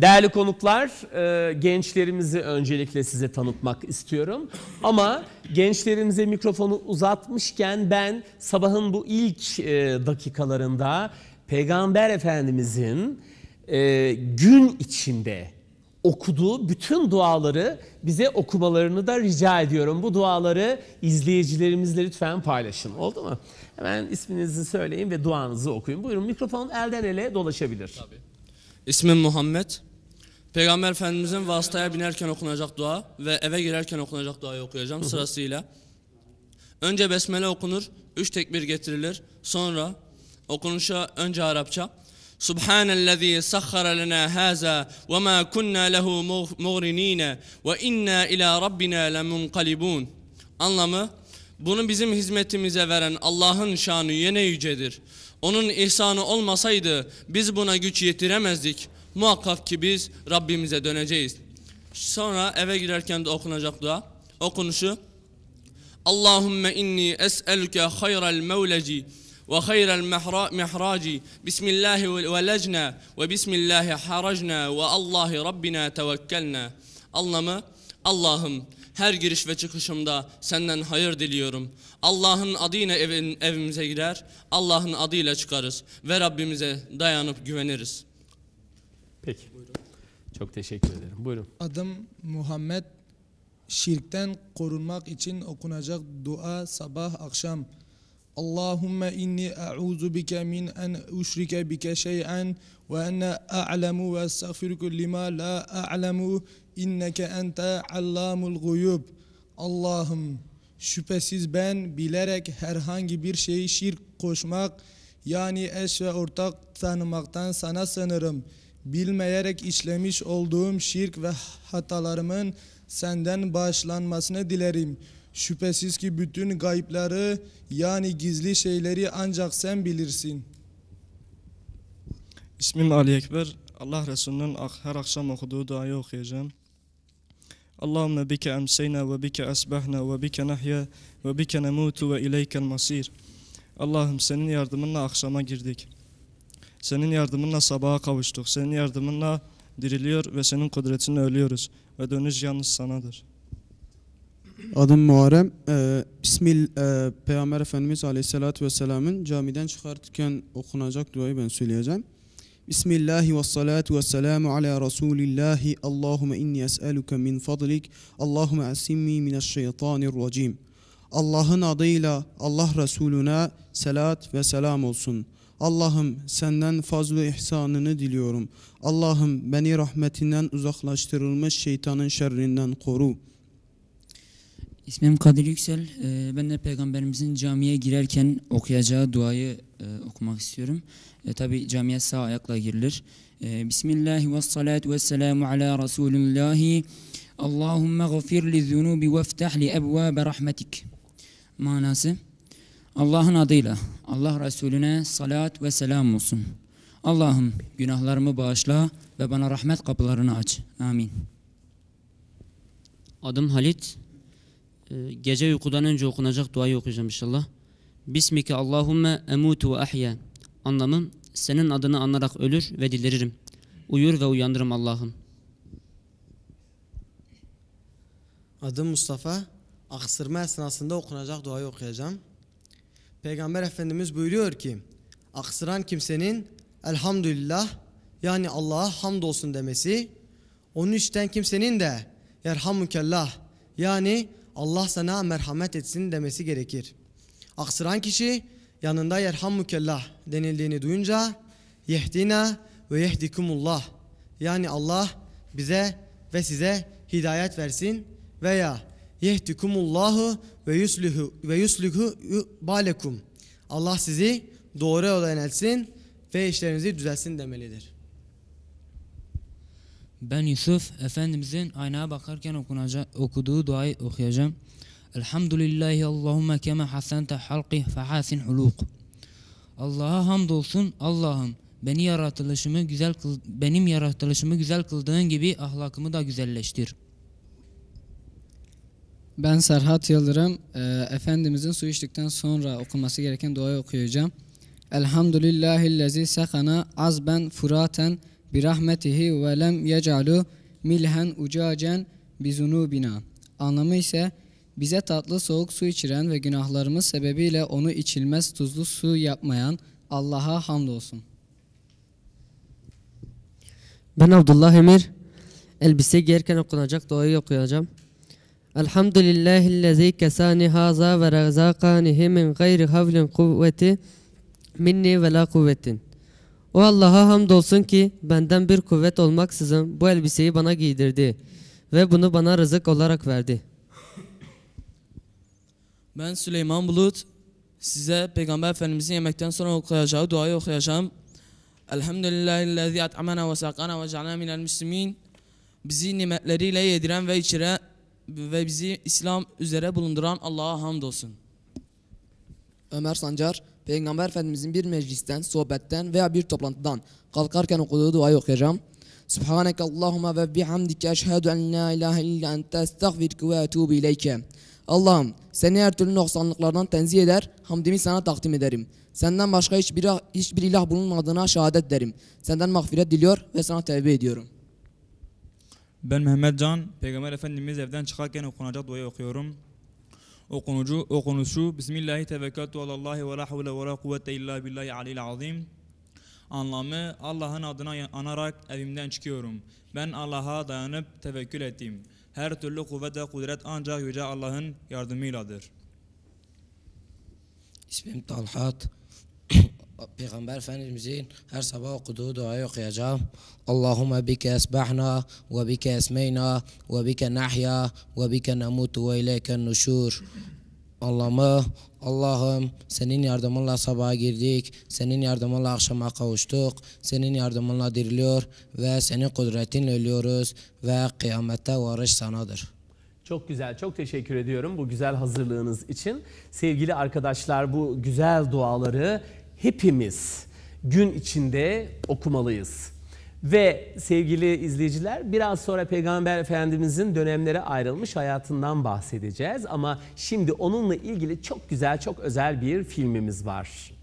Değerli konuklar, e, gençlerimizi öncelikle size tanıtmak istiyorum. Ama gençlerimize mikrofonu uzatmışken ben sabahın bu ilk e, dakikalarında Peygamber Efendimizin e, gün içinde okuduğu bütün duaları bize okumalarını da rica ediyorum. Bu duaları izleyicilerimizle lütfen paylaşın. Oldu mu? Hemen isminizi söyleyin ve duanızı okuyun. Buyurun mikrofon elden ele dolaşabilir. İsmim Muhammed. Peygamber Efendimizin vasıtaya binerken okunacak dua ve eve girerken okunacak duayı okuyacağım sırasıyla. Önce besmele okunur, üç tekbir getirilir. Sonra okunuşa önce Arapça. Subhanellezî sahhara lena haza ve ma kunna lehu muğrinîne ve inna ila rabbina lemunqalibun. Anlamı bunu bizim hizmetimize veren Allah'ın şanı yine yücedir. Onun ihsanı olmasaydı biz buna güç yetiremezdik. Muhakkak ki biz Rabbimize döneceğiz. Sonra eve girerken de okunacak dua. Okunuşu Allahümme inni es'eluke hayral mevleci ve hayral mihraci Bismillahi velecna ve Bismillahi haracna ve Allahi Rabbina tevekkelna Anlamı Allah'ım her giriş ve çıkışımda senden hayır diliyorum. Allah'ın adıyla evin, evimize girer, Allah'ın adıyla çıkarız ve Rabbimize dayanıp güveniriz. Peki. Çok teşekkür ederim. Buyurun. Adım Muhammed. Şirkten korunmak için okunacak dua sabah akşam. Allahümme inni a'udhu bike min en uşrike bike şey'en ve enne a'lemu ve estağfiruke lima la a'lemu inneke ente allamul guyub. Allah'ım şüphesiz ben bilerek herhangi bir şeyi şirk koşmak yani eş ve ortak tanımaktan sana sınırım. Bilmeyerek işlemiş olduğum şirk ve hatalarımın senden bağışlanmasını dilerim. Şüphesiz ki bütün gayipleri yani gizli şeyleri ancak sen bilirsin. İsmim Ali Ekber. Allah Resulü'nün her akşam okuduğu duayı okuyacağım. Allahümme bike emseyna ve bike esbahna ve bike nahya ve bike nemutu ve ileykel masir. Allah'ım senin yardımınla akşama girdik. Senin yardımınla sabaha kavuştuk. Senin yardımınla diriliyor ve senin kudretinle ölüyoruz. Ve dönüş yalnız sanadır. Adım Muharrem. Ee, Bismil e, Peygamber Efendimiz Aleyhisselatü Vesselam'ın camiden çıkartırken okunacak duayı ben söyleyeceğim. Bismillahi ve salatu ve selamu ala Resulillahi. Allahümme inni es'eluke min fadlik. Allahümme asimmi mineşşeytanirracim. Allah'ın adıyla Allah Resulüne selat ve selam olsun. Allah'ım senden fazla ihsanını diliyorum. Allah'ım beni rahmetinden uzaklaştırılmış şeytanın şerrinden koru. İsmim Kadir Yüksel. Ee, ben de Peygamberimizin camiye girerken okuyacağı duayı e, okumak istiyorum. E, Tabi camiye sağ ayakla girilir. E, Bismillahi ve salatu ve selamu ala Resulillahi. Allahümme gafir li zunubi ve ftah li ebvabe rahmetik. Manası Allah'ın adıyla Allah Resulüne salat ve selam olsun. Allah'ım günahlarımı bağışla ve bana rahmet kapılarını aç. Amin. Adım Halit. Ee, gece uykudan önce okunacak duayı okuyacağım inşallah. Bismike Allahümme emutu ve ahya. Anlamım senin adını anarak ölür ve diliririm. Uyur ve uyandırım Allah'ım. Adım Mustafa. Aksırma esnasında okunacak duayı okuyacağım. Peygamber Efendimiz buyuruyor ki aksıran kimsenin elhamdülillah yani Allah'a hamdolsun demesi onu işten kimsenin de yerhamukellah yani Allah sana merhamet etsin demesi gerekir. Aksıran kişi yanında yerhamukellah denildiğini duyunca yehdina ve yehdikumullah yani Allah bize ve size hidayet versin veya yehdikumullahu ve yusluhu ve yusluhu balekum. Allah sizi doğru yola yönelsin ve işlerinizi düzelsin demelidir. Ben Yusuf, Efendimizin aynaya bakarken okunacak, okuduğu duayı okuyacağım. Elhamdülillahi Allahümme keme hasente halqih fehasin huluk. Allah'a hamdolsun Allah'ım beni yaratılışımı güzel kıl, benim yaratılışımı güzel kıldığın gibi ahlakımı da güzelleştir. Ben Serhat Yıldırım. Ee, Efendimizin su içtikten sonra okunması gereken duayı okuyacağım. Elhamdülillahillezi sekana azben furaten birahmetihi ve lem yec'alu milhen ucacen bizunubina. Anlamı ise bize tatlı soğuk su içiren ve günahlarımız sebebiyle onu içilmez tuzlu su yapmayan Allah'a hamdolsun. Ben Abdullah Emir. Elbise giyerken okunacak duayı okuyacağım. Elhamdülillahillezî kesâni hâzâ ve rezâkânihi min gayri havlin kuvveti minni ve la kuvvetin. O Allah'a hamdolsun ki benden bir kuvvet olmaksızın bu elbiseyi bana giydirdi ve bunu bana rızık olarak verdi. Ben Süleyman Bulut. Size Peygamber Efendimizin yemekten sonra okuyacağı duayı okuyacağım. Elhamdülillahillezî at'amana ve sakana ve cealna minel müslimin. Bizi nimetleriyle yediren ve içiren ve bizi İslam üzere bulunduran Allah'a hamdolsun. Ömer Sancar, Peygamber Efendimizin bir meclisten, sohbetten veya bir toplantıdan kalkarken okuduğu duayı okuyacağım. Subhaneke Allahümme ve bihamdike eşhedü en la ilahe illa ente estağfirke ve etubu ileyke. Allah'ım seni her türlü noksanlıklardan tenzih eder, hamdimi sana takdim ederim. Senden başka hiçbir, hiçbir ilah bulunmadığına şehadet derim. Senden mağfiret diliyor ve sana tevbe ediyorum. Ben Mehmet Can, Peygamber Efendimiz evden çıkarken okunacak duayı okuyorum. Okunucu, okunuşu Bismillahi tevekkaltu alallahi ve la havle ve la kuvvete illa billahi alil azim. Anlamı Allah'ın adına anarak evimden çıkıyorum. Ben Allah'a dayanıp tevekkül ettim. Her türlü kuvvet ve kudret ancak Yüce Allah'ın yardımıyladır. İsmim Talhat. Peygamber Efendimizin her sabah okuduğu duayı okuyacağım. Allahümme bike esbahna ve bike esmeyna ve bike nahya ve bike nemutu ve ileyken nuşur. Allah'ımı, Allah'ım senin yardımınla sabaha girdik, senin yardımınla akşama kavuştuk, senin yardımınla diriliyor ve senin kudretinle ölüyoruz ve kıyamette varış sanadır. Çok güzel, çok teşekkür ediyorum bu güzel hazırlığınız için. Sevgili arkadaşlar bu güzel duaları hepimiz gün içinde okumalıyız. Ve sevgili izleyiciler biraz sonra Peygamber Efendimizin dönemlere ayrılmış hayatından bahsedeceğiz. Ama şimdi onunla ilgili çok güzel, çok özel bir filmimiz var.